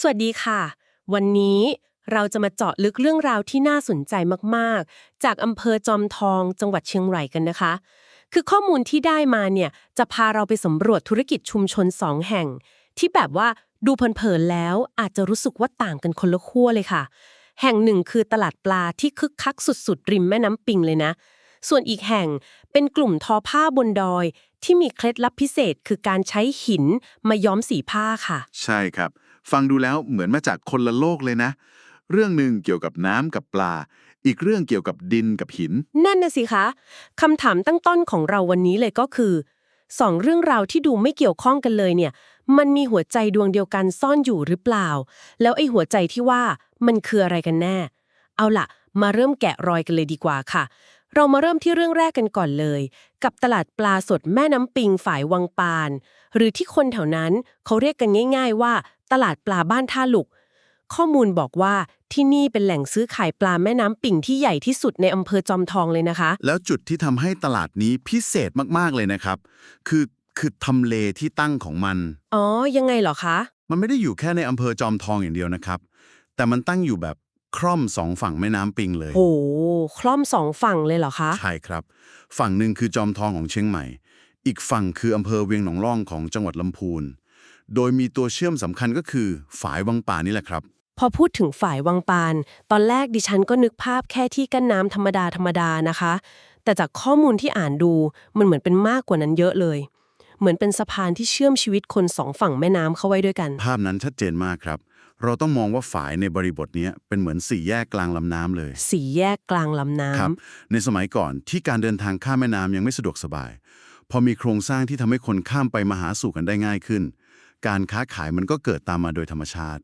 สวัสดีค่ะ วันนี้เราจะมาเจาะลึกเรื่องราวที่น่าสนใจมากๆ จากอำเภอจอมทองจังหวัดเชียงรายกันนะคะ คือข้อมูลที่ได้มาเนี่ยจะพาเราไปสำรวจธุรกิจชุมชนสองแห่ง ที่แบบว่าดูเผินๆแล้วอาจจะรู้สึกว่าต่างกันคนละขั้วเลยค่ะ แห่งหนึ่งคือตลาดปลาที่คึกคักสุดๆ ริมแม่น้ำปิงเลยนะ ส่วนอีกแห่งเป็นกลุ่มทอผ้าบนดอย ที่มีเคล็ดลับพิเศษคือการใช้หินมาย้อมสีผ้าค่ะ ใช่ครับ ฟังดูแล้วเหมือนมาจากคนละโลกเลยนะ เรื่องหนึ่งเกี่ยวกับน้ำกับปลา อีกเรื่องเกี่ยวกับดินกับหิน นั่นน่ะสิคะคำถามตั้งต้นของเราวันนี้เลยก็คือสองเรื่องราวที่ดูไม่เกี่ยวข้องกันเลยเนี่ย มันมีหัวใจดวงเดียวกันซ่อนอยู่หรือเปล่า แล้วไอ้หัวใจที่ว่ามันคืออะไรกันแน่ เอาล่ะ มาเริ่มแกะรอยกันเลยดีกว่าค่ะ เรามาเริ่มที่เรื่องแรกกันก่อนเลย กับตลาดปลาสดแม่น้ำปิงฝ่ายวังปาน หรือที่คนแถวนั้นเขาเรียกกันง่าย ๆ ว่า ตลาดปลาบ้านท่าหลุก ข้อมูลบอกว่าที่นี่เป็นแหล่งซื้อขายปลาแม่น้ำปิ่งที่ใหญ่ที่สุดในอำเภอจอมทองเลยนะคะ แล้วจุดที่ทำให้ตลาดนี้พิเศษมากๆเลยนะครับ คือคือทำเลที่ตั้งของมัน อ๋อ ยังไงเหรอคะ มันไม่ได้อยู่แค่ในอำเภอจอมทองอย่างเดียวนะครับ แต่มันตั้งอยู่แบบคร่อมสองฝั่งแม่น้ำปิงเลย โอ้คล่อมสองฝั่งเลยเหรอคะ ใช่ครับ ฝั่งหนึ่งคือจอมทองของเชียงใหม่ อีกฝั่งคืออำเภอเวียงหนองล่องของจังหวัดลำพูน โดยมีตัวเชื่อมสำคัญก็คือฝายวังป่านี่แหละครับ พอพูดถึงฝ่ายวังปาน ตอนแรกดิฉันก็นึกภาพแค่ที่กั้นน้ำธรรมดาธรรมดานะคะ แต่จากข้อมูลที่อ่านดูมันเหมือนเป็นมากกว่านั้นเยอะเลย เหมือนเป็นสะพานที่เชื่อมชีวิตคนสองฝั่งแม่น้ำเข้าไว้ด้วยกัน ภาพนั้นชัดเจนมากครับ เราต้องมองว่าฝายในบริบทเนี้ยเป็นเหมือนสี่แยกกลางลำน้ำเลย สีแยกกลางลำน้ำ ครับ ในสมัยก่อนที่การเดินทางข้ามแม่น้ำยังไม่สะดวกสบาย พอมีโครงสร้างที่ทำให้คนข้ามไปมาหาสู่กันได้ง่ายขึ้น การค้าขายมันก็เกิดตามมาโดยธรรมชาติ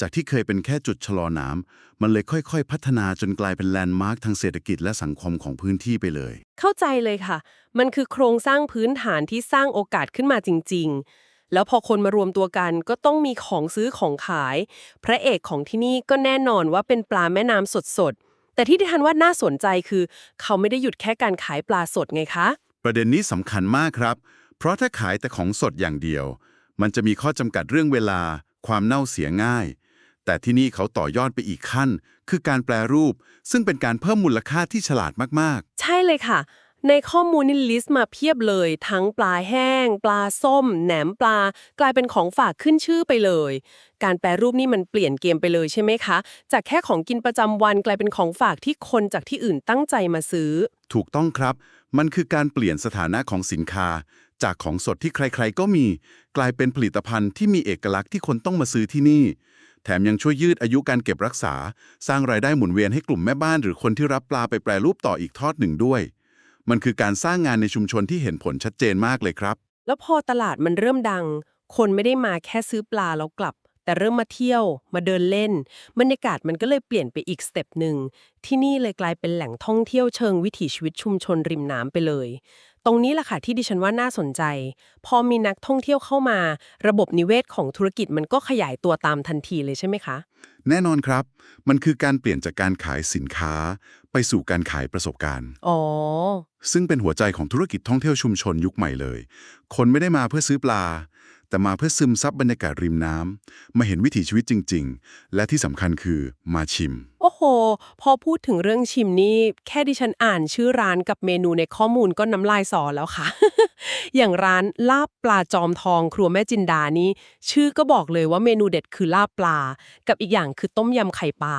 จากที่เคยเป็นแค่จุดชะลอน้ำมันเลยค่อยๆ พัฒนาจนกลายเป็นแลนด์มาร์คทางเศรษฐกิจและสังคมของพื้นที่ไปเลย เข้าใจเลยค่ะ มันคือโครงสร้างพื้นฐานที่สร้างโอกาสขึ้นมาจริง ๆ แล้วพอคนมารวมตัวกันก็ต้องมีของซื้อของขาย พระเอกของที่นี่ก็แน่นอนว่าเป็นปลาแม่น้ำสดๆ แต่ที่ดิฉันว่าน่าสนใจคือ เขาไม่ได้หยุดแค่การขายปลาสดไงคะ ประเด็นนี้สำคัญมากครับ เพราะถ้าขายแต่ของสดอย่างเดียว มันจะมีข้อจำกัดเรื่องเวลา ความเน่าเสียง่าย แต่ที่นี่เขาต่อยอดไปอีกขั้น คือการแปลรูป ซึ่งเป็นการเพิ่มมูลค่าที่ฉลาดมากใช่เลยค่ะ ในข้อมูลนี่ลิสต์มาเพียบเลย ทั้งปลาแห้ง ปลาส้ม แหนมปลา กลายเป็นของฝากขึ้นชื่อไปเลย การแปรรูปนี่มันเปลี่ยนเกมไปเลยใช่ไหมคะ จากแค่ของกินประจำวันกลายเป็นของฝากที่คนจากที่อื่นตั้งใจมาซื้อๆถูกต้องครับ มันคือการเปลี่ยนสถานะของสินค้าจากของสดที่ใครๆ ก็มี กลายเป็นผลิตภัณฑ์ที่มีเอกลักษณ์ที่คนต้องมาซื้อที่นี่ แถมยังช่วยยืดอายุการเก็บรักษา สร้างรายได้หมุนเวียนให้กลุ่มแม่บ้านหรือคนที่รับปลาไปแปรรูปต่ออีกทอดหนึ่งด้วย มันคือการสร้างงานในชุมชนที่เห็นผลชัดเจนมากเลยครับ แล้วพอตลาดมันเริ่มดัง คนไม่ได้มาแค่ซื้อปลาแล้วกลับ แต่เริ่มมาเที่ยวมาเดินเล่นบรรยากาศมันก็เลยเปลี่ยนไปอีกสเต็ปหนึ่งที่นี่เลยกลายเป็นแหล่งท่องเที่ยวเชิงวิถีชีวิตชุมชนริมน้ำไปเลย ตรงนี้แหละค่ะที่ดิฉันว่าน่าสนใจ พอมีนักท่องเที่ยวเข้ามา ระบบนิเวศของธุรกิจมันก็ขยายตัวตามทันทีเลยใช่ไหมคะ แน่นอนครับ มันคือการเปลี่ยนจากการขายสินค้า ไปสู่การขายประสบการณ์ อ๋อ ซึ่งเป็นหัวใจของธุรกิจท่องเที่ยวชุมชนยุคใหม่เลย คนไม่ได้มาเพื่อซื้อปลา แต่มาเพื่อซึมซับบรรยากาศริมน้ำมาเห็นวิถีชีวิตจริง ๆ และที่สำคัญคือมาชิม โอ้โห พอพูดถึงเรื่องชิมนี่แค่ดิฉันอ่านชื่อร้านกับเมนูในข้อมูลก็น้ำลายสอแล้วค่ะ อย่างร้านลาบปลาจอมทองครัวแม่จินดานี่ชื่อก็บอกเลยว่าเมนูเด็ดคือลาบปลา กับอีกอย่างคือต้มยำไข่ปลา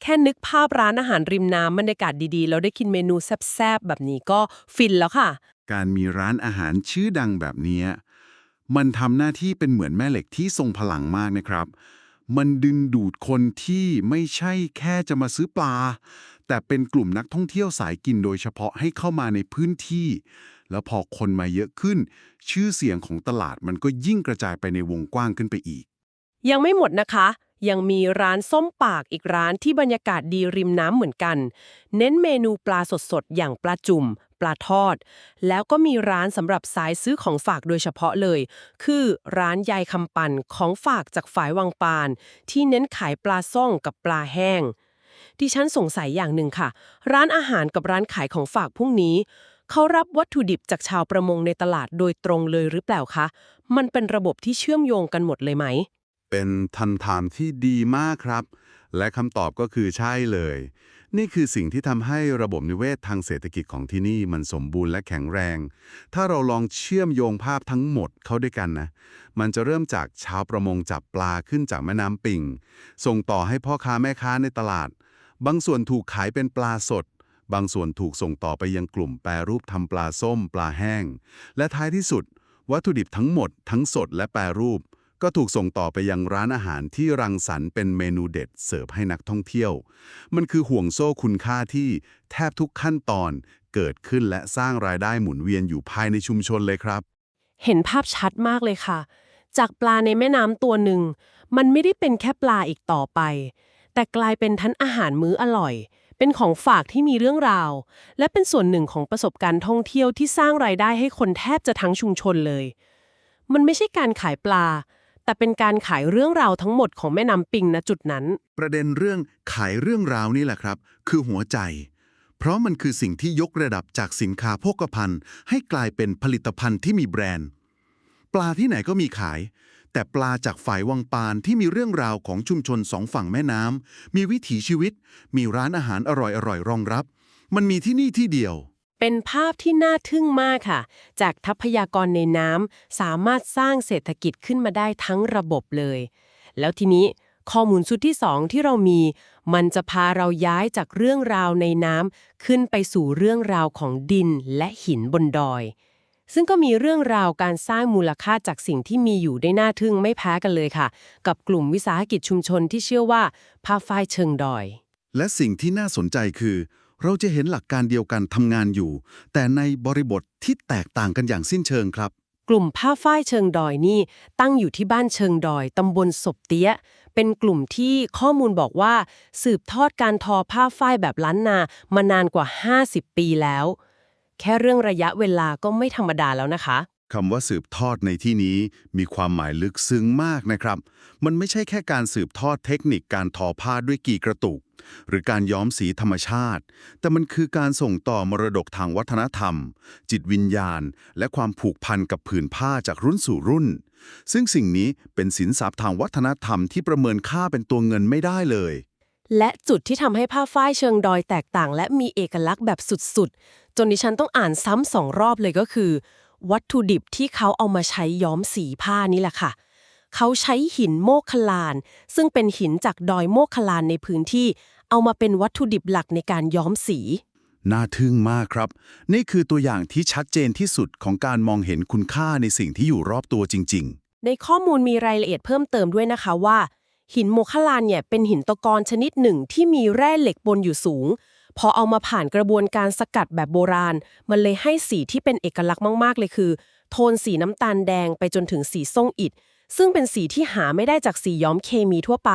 แค่นึกภาพร้านอาหารริมน้ำบรรยากาศดีๆ แล้วได้กินเมนูแซ่บๆแบบนี้ก็ฟินแล้วค่ะ การมีร้านอาหารชื่อดังแบบนี้มันทำหน้าที่เป็นเหมือนแม่เหล็กที่ทรงพลังมากนะครับ มันดึงดูดคนที่ไม่ใช่แค่จะมาซื้อปลา แต่เป็นกลุ่มนักท่องเที่ยวสายกินโดยเฉพาะให้เข้ามาในพื้นที่ แล้วพอคนมาเยอะขึ้น ชื่อเสียงของตลาดมันก็ยิ่งกระจายไปในวงกว้างขึ้นไปอีก ยังไม่หมดนะคะ ยังมีร้านส้มปากอีกร้านที่บรรยากาศดีริมน้ำเหมือนกัน เน้นเมนูปลาสดๆ อย่างปลาจุ่ม ปลาทอด แล้วก็มีร้านสำหรับสายซื้อของฝากโดยเฉพาะเลย คือร้านยายคำปันของฝากจากฝ่ายวังปาน ที่เน้นขายปลาซ่องกับปลาแห้ง ดิฉันสงสัยอย่างหนึ่งค่ะ ร้านอาหารกับร้านขายของฝากพวกนี้ เขารับวัตถุดิบจากชาวประมงในตลาดโดยตรงเลยหรือเปล่าคะ มันเป็นระบบที่เชื่อมโยงกันหมดเลยไหม เป็นทันถามที่ดีมากครับ และคำตอบก็คือใช่เลย นี่คือสิ่งที่ทำให้ระบบนิเวศทางเศรษฐกิจของที่นี่มันสมบูรณ์และแข็งแรง ถ้าเราลองเชื่อมโยงภาพทั้งหมดเข้าด้วยกันนะ มันจะเริ่มจากชาวประมงจับปลาขึ้นจากแม่น้ำปิ่ง ส่งต่อให้พ่อค้าแม่ค้าในตลาด บางส่วนถูกขายเป็นปลาสด บางส่วนถูกส่งต่อไปยังกลุ่มแปรรูปทำปลาส้ม ปลาแห้ง และท้ายที่สุด วัตถุดิบทั้งหมด ทั้งสดและแปรรูป ก็ถูกส่งต่อไปยังร้านอาหารที่รังสรรค์เป็นเมนูเด็ดเสิร์ฟให้นักท่องเที่ยว มันคือห่วงโซ่คุณค่าที่แทบทุกขั้นตอนเกิดขึ้นและสร้างรายได้หมุนเวียนอยู่ภายในชุมชนเลยครับ เห็นภาพชัดมากเลยค่ะ จากปลาในแม่น้ำตัวหนึ่ง มันไม่ได้เป็นแค่ปลาอีกต่อไป แต่กลายเป็นทั้งอาหารมื้ออร่อย เป็นของฝากที่มีเรื่องราว และเป็นส่วนหนึ่งของประสบการณ์ท่องเที่ยวที่สร้างรายได้ให้คนแทบจะทั้งชุมชนเลย มันไม่ใช่การขายปลา แต่เป็นการขายเรื่องราวทั้งหมดของแม่น้ำปิงณจุดนั้น ประเด็นเรื่องขายเรื่องราวนี่แหละครับ คือหัวใจ เพราะมันคือสิ่งที่ยกระดับจากสินค้าโภคภัณฑ์ ให้กลายเป็นผลิตภัณฑ์ที่มีแบรนด์ ปลาที่ไหนก็มีขาย แต่ปลาจากฝ่ายวังปานที่มีเรื่องราวของชุมชนสองฝั่งแม่น้ำมีวิถีชีวิต มีร้านอาหารอร่อยๆรองรับ มันมีที่นี่ที่เดียว เป็นภาพที่น่าทึ่งมากค่ะ จากทรัพยากรในน้ำสามารถสร้างเศรษฐกิจขึ้นมาได้ทั้งระบบเลย แล้วทีนี้ข้อมูลชุดที่สองที่เรามี มันจะพาเราย้ายจากเรื่องราวในน้ำขึ้นไปสู่เรื่องราวของดินและหินบนดอย ซึ่งก็มีเรื่องราวการสร้างมูลค่าจากสิ่งที่มีอยู่ได้น่าทึ่งไม่แพ้กันเลยค่ะ กับกลุ่มวิสาหกิจชุมชนที่เชื่อว่าผ้าฝ้ายเชิงดอย และสิ่งที่น่าสนใจคือ เราจะเห็นหลักการเดียวกันทำงานอยู่ แต่ในบริบทที่แตกต่างกันอย่างสิ้นเชิงครับ กลุ่มผ้าฝ้ายเชิงดอยนี่ ตั้งอยู่ที่บ้านเชิงดอยตำบลศพเตี้ย เป็นกลุ่มที่ข้อมูลบอกว่า สืบทอดการทอผ้าฝ้ายแบบล้านนามานานกว่า 50 ปีแล้ว แค่เรื่องระยะเวลาก็ไม่ธรรมดาแล้วนะคะคำว่าสืบทอดในที่นี้มีความหมายลึกซึ้งมากนะครับ มันไม่ใช่แค่การสืบทอดเทคนิคการทอผ้าด้วยกี่กระตุก หรือการย้อมสีธรรมชาติ แต่มันคือการส่งต่อมรดกทางวัฒนธรรม จิตวิญญาณ และความผูกพันกับผืนผ้าจากรุ่นสู่รุ่น ซึ่งสิ่งนี้เป็นสินทรัพย์ทางวัฒนธรรมที่ประเมินค่าเป็นตัวเงินไม่ได้เลย และจุดที่ทำให้ผ้าฝ้ายเชิงดอยแตกต่าง และมีเอกลักษณ์แบบสุดๆ จนดิฉันต้องอ่านซ้ำสองรอบเลยก็คือ วัตถุดิบที่เขาเอามาใช้ย้อมสีผ้านี่แหละค่ะ เขาใช้หินโมกขลาน ซึ่งเป็นหินจากดอยโมกขลานในพื้นที่ เอามาเป็นวัตถุดิบหลักในการย้อมสี น่าทึ่งมากครับ นี่คือตัวอย่างที่ชัดเจนที่สุดของการมองเห็นคุณค่าในสิ่งที่อยู่รอบตัวจริง ๆ ในข้อมูลมีรายละเอียดเพิ่มเติมด้วยนะคะว่า หินโมคลานเนี่ยเป็นหินตะกอนชนิดหนึ่งที่มีแร่เหล็กบนอยู่สูงพอเอามาผ่านกระบวนการสกัดแบบโบราณ มันเลยให้สีที่เป็นเอกลักษณ์มาก ๆ เลยคือ โทนสีน้ำตาลแดงไปจนถึงสีส้มอิฐ ซึ่งเป็นสีที่หาไม่ได้จากสีย้อมเคมีทั่วไป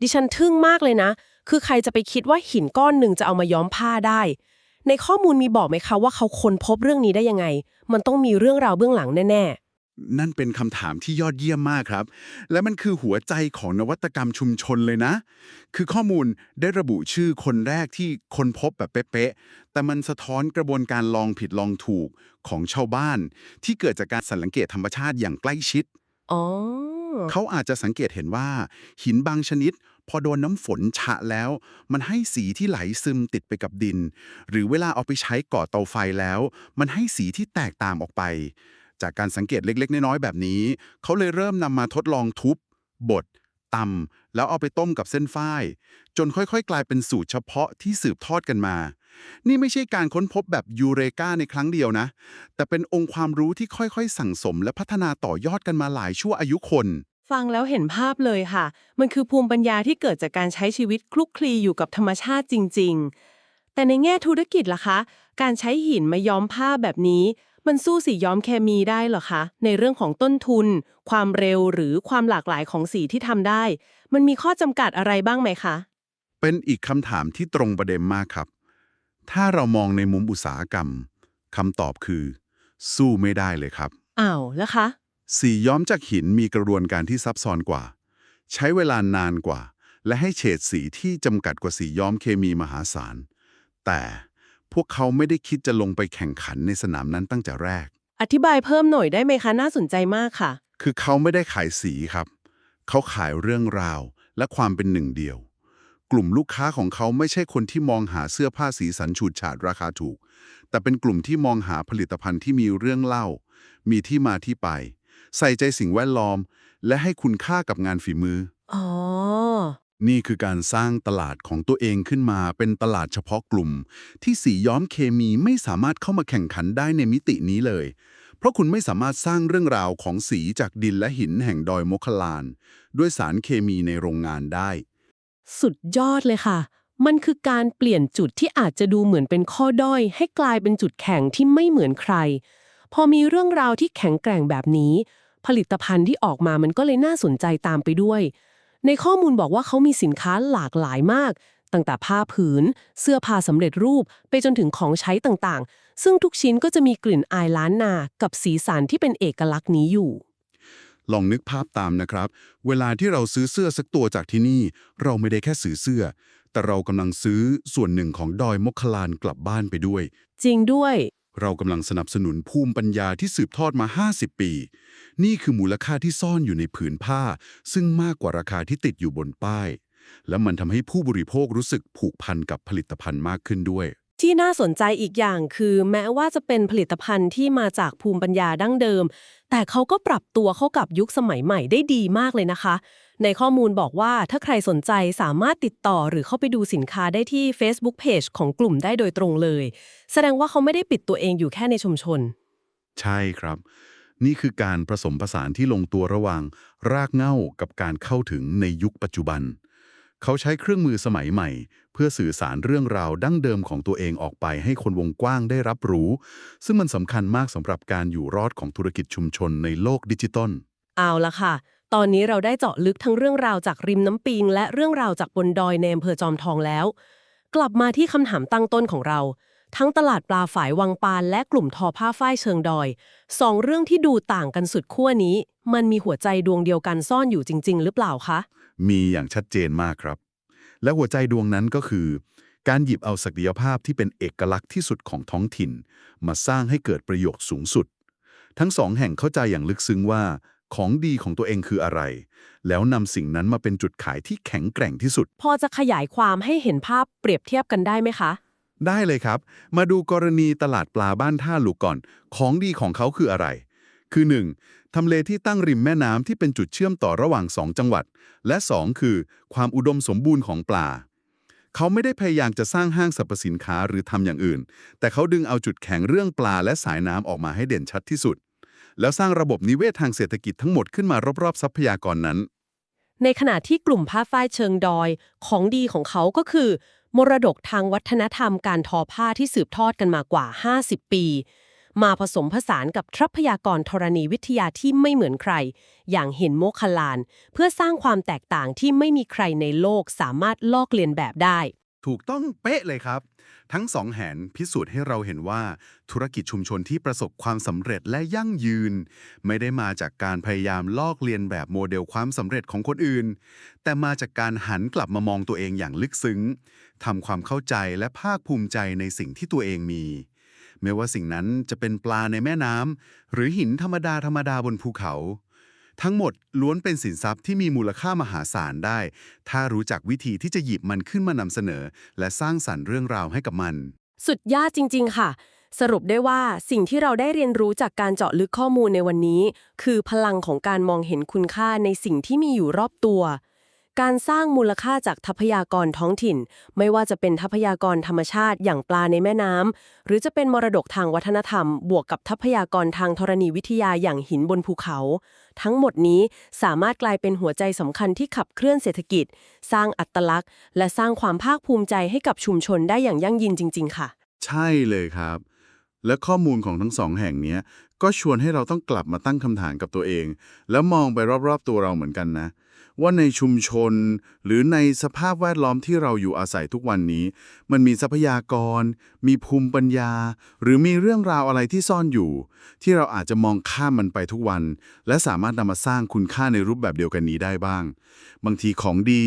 ดิฉันทึ่งมากเลยนะ คือใครจะไปคิดว่าหินก้อนหนึ่งจะเอามาย้อมผ้าได้ ในข้อมูลมีบอกไหมคะว่าเขาค้นพบเรื่องนี้ได้ยังไง มันต้องมีเรื่องราวเบื้องหลังแน่ๆนั่นเป็นคำถามที่ยอดเยี่ยมมากครับ และมันคือหัวใจของนวัตกรรมชุมชนเลยนะ คือข้อมูลได้ระบุชื่อคนแรกที่คนพบแบบเป๊ะๆ แต่มันสะท้อนกระบวนการลองผิดลองถูกของชาวบ้าน ที่เกิดจากการสังเกตธรรมชาติอย่างใกล้ชิด อ๋อ เขาอาจจะสังเกตเห็นว่า หินบางชนิด พอโดนน้ำฝนฉะแล้ว มันให้สีที่ไหลซึมติดไปกับดิน หรือเวลาเอาไปใช้ก่อเตาไฟแล้ว มันให้สีที่แตกต่างออกไป จากการสังเกตเล็ก ๆ น้อยๆแบบนี้ เขาเลยเริ่มนำมาทดลองทุบบดตำแล้วเอาไปต้มกับเส้นฝ้าย จนค่อยๆ กลายเป็นสูตรเฉพาะที่สืบทอดกันมา นี่ไม่ใช่การค้นพบแบบยูเรกาในครั้งเดียวนะ แต่เป็นองค์ความรู้ที่ค่อยๆ สั่งสมและพัฒนาต่อยอดกันมาหลายชั่วอายุคน ฟังแล้วเห็นภาพเลยค่ะ มันคือภูมิปัญญาที่เกิดจากการใช้ชีวิตคลุกคลีอยู่กับธรรมชาติจริง ๆ แต่ในแง่ธุรกิจล่ะคะ การใช้หินมาย้อมผ้าแบบนี้ มันสู้สีย้อมเคมีได้เหรอคะ ในเรื่องของต้นทุน ความเร็วหรือความหลากหลายของสีที่ทำได้ มันมีข้อจำกัดอะไรบ้างไหมคะ เป็นอีกคำถามที่ตรงประเด็นมากครับ ถ้าเรามองในมุมอุตสาหกรรมคำตอบคือ สู้ไม่ได้เลยครับ อ้าวแล้วคะสีย้อมจากหินมีกระบวนการที่ซับซ้อนกว่า ใช้เวลานานกว่า และให้เฉดสีที่จำกัดกว่าสีย้อมเคมีมหาศาล แต่พวกเขาไม่ได้คิดจะลงไปแข่งขันในสนามนั้นตั้งแต่แรก อธิบายเพิ่มหน่อยได้ไหมคะน่าสนใจมากค่ะ คือเขาไม่ได้ขายสีครับ เขาขายเรื่องราวและความเป็นหนึ่งเดียว กลุ่มลูกค้าของเขาไม่ใช่คนที่มองหาเสื้อผ้าสีสันฉูดฉาดราคาถูก แต่เป็นกลุ่มที่มองหาผลิตภัณฑ์ที่มีเรื่องเล่า มีที่มาที่ไป ใส่ใจสิ่งแวดล้อม และให้คุณค่ากับงานฝีมือ อ๋อ นี่คือการสร้างตลาดของตัวเองขึ้นมาเป็นตลาดเฉพาะกลุ่ม ที่สีย้อมเคมีไม่สามารถเข้ามาแข่งขันได้ในมิตินี้เลย เพราะคุณไม่สามารถสร้างเรื่องราวของสีจากดินและหินแห่งดอยมคลาน ด้วยสารเคมีในโรงงานได้ สุดยอดเลยค่ะ มันคือการเปลี่ยนจุดที่อาจจะดูเหมือนเป็นข้อด้อย ให้กลายเป็นจุดแข็งที่ไม่เหมือนใคร พอมีเรื่องราวที่แข็งแกร่งแบบนี้ ผลิตภัณฑ์ที่ออกมามันก็เลยน่าสนใจตามไปด้วย ในข้อมูลบอกว่าเขามีสินค้าหลากหลายมาก ตั้งแต่ผ้าผืน เสื้อผ้าสำเร็จรูป ไปจนถึงของใช้ต่างๆ ซึ่งทุกชิ้นก็จะมีกลิ่นอายล้านนา กับสีสันที่เป็นเอกลักษณ์นี้อยู่ ลองนึกภาพตามนะครับ เวลาที่เราซื้อเสื้อสักตัวจากที่นี่ เราไม่ได้แค่ซื้อเสื้อ แต่เรากำลังซื้อส่วนหนึ่งของดอยมคลานกลับบ้านไปด้วย จริงด้วย เรากำลังสนับสนุนภูมิปัญญาที่สืบทอดมา 50 ปี นี่คือมูลค่าที่ซ่อนอยู่ในผืนผ้า ซึ่งมากกว่าราคาที่ติดอยู่บนป้าย และมันทำให้ผู้บริโภครู้สึกผูกพันกับผลิตภัณฑ์มากขึ้นด้วย ที่น่าสนใจอีกอย่างคือแม้ว่าจะเป็นผลิตภัณฑ์ที่มาจากภูมิปัญญาดั้งเดิม แต่เขาก็ปรับตัวเข้ากับยุคสมัยใหม่ได้ดีมากเลยนะคะ ในข้อมูลบอกว่าถ้าใครสนใจสามารถติดต่อหรือเข้าไปดูสินค้าได้ที่ Facebook Page ของกลุ่มได้โดยตรงเลย แสดงว่าเขาไม่ได้ปิดตัวเองอยู่แค่ในชุมชน ใช่ครับ นี่คือการผสมผสานที่ลงตัวระหว่าง รากเหง้ากับการเข้าถึงในยุคปัจจุบัน เขาใช้เครื่องมือสมัยใหม่ เพื่อสื่อสารเรื่องราวดั้งเดิมของตัวเองออกไปให้คนวงกว้างได้รับรู้ ซึ่งมันสำคัญมากสำหรับการอยู่รอดของธุรกิจชุมชนในโลกดิจิตอลเอาละค่ะ ตอนนี้เราได้เจาะลึกทั้งเรื่องราวจากริมน้ำปิง และเรื่องราวจากบนดอยในอำเภอจอมทองแล้ว กลับมาที่คำถามตั้งต้นของเรา ทั้งตลาดปลาฝายวังปานและกลุ่มทอผ้าฝ้ายเชิงดอยสองเรื่องที่ดูต่างกันสุดขั้วนี้ มันมีหัวใจดวงเดียวกันซ่อนอยู่จริง ๆ หรือเปล่าคะ มีอย่างชัดเจนมากครับ และหัวใจดวงนั้นก็คือ การหยิบเอาศักยภาพที่เป็นเอกลักษณ์ที่สุดของท้องถิ่น มาสร้างให้เกิดประโยชน์สูงสุด ทั้งสองแห่งเข้าใจอย่างลึกซึ้งว่า ของดีของตัวเองคืออะไร แล้วนำสิ่งนั้นมาเป็นจุดขายที่แข็งแกร่งที่สุด พอจะขยายความให้เห็นภาพเปรียบเทียบกันได้ไหมคะ ได้เลยครับ มาดูกรณีตลาดปลาบ้านท่าหลูกก่อน ของดีของเขาคืออะไร คือ 1. ทำเลที่ตั้งริมแม่น้ำที่เป็นจุดเชื่อมต่อระหว่าง 2 จังหวัด และ 2 คือ ความอุดมสมบูรณ์ของปลา เขาไม่ได้พยายามจะสร้างห้างสรรพสินค้าหรือทำอย่างอื่น แต่เขาดึงเอาจุดแข็งเรื่องปลาและสายน้ำออกมาให้เด่นชัดที่สุด แล้วสร้างระบบนิเวศทางเศรษฐกิจทั้งหมดขึ้นมารอบๆทรัพยากรนั้น ในขณะที่กลุ่มผ้าฝ้ายเชิงดอยของดีของเขาก็คือ มรดกทางวัฒนธรรมการทอผ้าที่สืบทอดกันมากว่า 50 ปี มาผสมผสานกับทรัพยากรธรณีวิทยาที่ไม่เหมือนใคร อย่างเห็นโมคคลาน เพื่อสร้างความแตกต่างที่ไม่มีใครในโลกสามารถลอกเลียนแบบได้ ถูกต้องเป๊ะเลยครับ ทั้งสองแหนพิสูจน์ให้เราเห็นว่า ธุรกิจชุมชนที่ประสบความสำเร็จและยั่งยืน ไม่ได้มาจากการพยายามลอกเลียนแบบโมเดลความสำเร็จของคนอื่น แต่มาจากการหันกลับมามองตัวเองอย่างลึกซึ้งทำความเข้าใจและภาคภูมิใจในสิ่งที่ตัวเองมี ไม่ว่าสิ่งนั้นจะเป็นปลาในแม่น้ำหรือหินธรรมดาธรรมดาบนภูเขา ทั้งหมดล้วนเป็นสินทรัพย์ที่มีมูลค่ามหาศาลได้ ถ้ารู้จักวิธีที่จะหยิบมันขึ้นมานำเสนอ และสร้างสรรค์เรื่องราวให้กับมัน สุดยอดจริง ๆ ค่ะ สรุปได้ว่าสิ่งที่เราได้เรียนรู้จากการเจาะลึกข้อมูลในวันนี้ คือพลังของการมองเห็นคุณค่าในสิ่งที่มีอยู่รอบตัว การสร้างมูลค่าจากทรัพยากรท้องถิ่น ไม่ว่าจะเป็นทรัพยากรธรรมชาติอย่างปลาในแม่น้ำ หรือจะเป็นมรดกทางวัฒนธรรม บวกกับทรัพยากรทางธรณีวิทยาอย่างหินบนภูเขา ทั้งหมดนี้สามารถกลายเป็นหัวใจสำคัญที่ขับเคลื่อนเศรษฐกิจ สร้างอัตลักษณ์ และสร้างความภาคภูมิใจให้กับชุมชนได้อย่างยั่งยืนจริง ๆ ค่ะ ใช่เลยครับ และข้อมูลของทั้งสองแห่งนี้ก็ชวนให้เราต้องกลับมาตั้งคำถามกับตัวเอง แล้วมองไปรอบๆตัวเราเหมือนกันนะ ว่าในชุมชน หรือในสภาพแวดล้อมที่เราอยู่อาศัยทุกวันนี้ มันมีทรัพยากร มีภูมิปัญญา หรือมีเรื่องราวอะไรที่ซ่อนอยู่ ที่เราอาจจะมองข้ามมันไปทุกวัน และสามารถนำมาสร้างคุณค่าในรูปแบบเดียวกันนี้ได้บ้าง บางทีของดี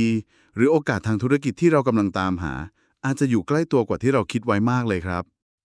หรือโอกาสทางธุรกิจที่เรากำลังตามหา อาจจะอยู่ใกล้ตัวกว่าที่เราคิดไว้มากเลยครับ